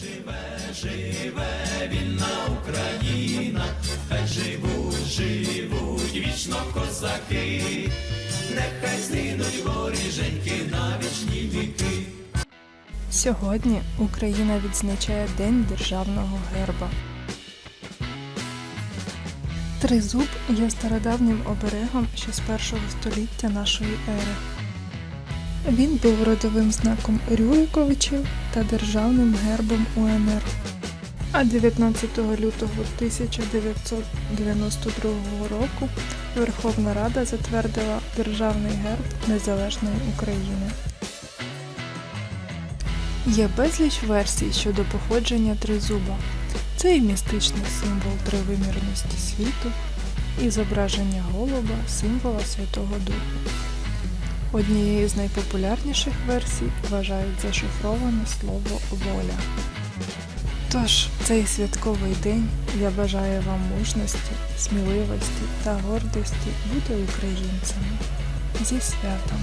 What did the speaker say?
Живе, живе вільна Україна, хай живуть, живуть вічно козаки, нехай згинуть воріженьки на вічні віки. Сьогодні Україна відзначає День державного герба. Тризуб є стародавнім оберегом ще з першого століття нашої ери. Він був родовим знаком Рюриковичів та державним гербом УНР. А 19 лютого 1992 року Верховна Рада затвердила Державний герб Незалежної України. Є безліч версій щодо походження тризуба. Це і містичний символ тривимірності світу, і зображення голуба символа Святого Духу. Однією з найпопулярніших версій вважають зашифроване слово воля. Тож, цей святковий день я бажаю вам мужності, сміливості та гордості бути українцями. Зі святом!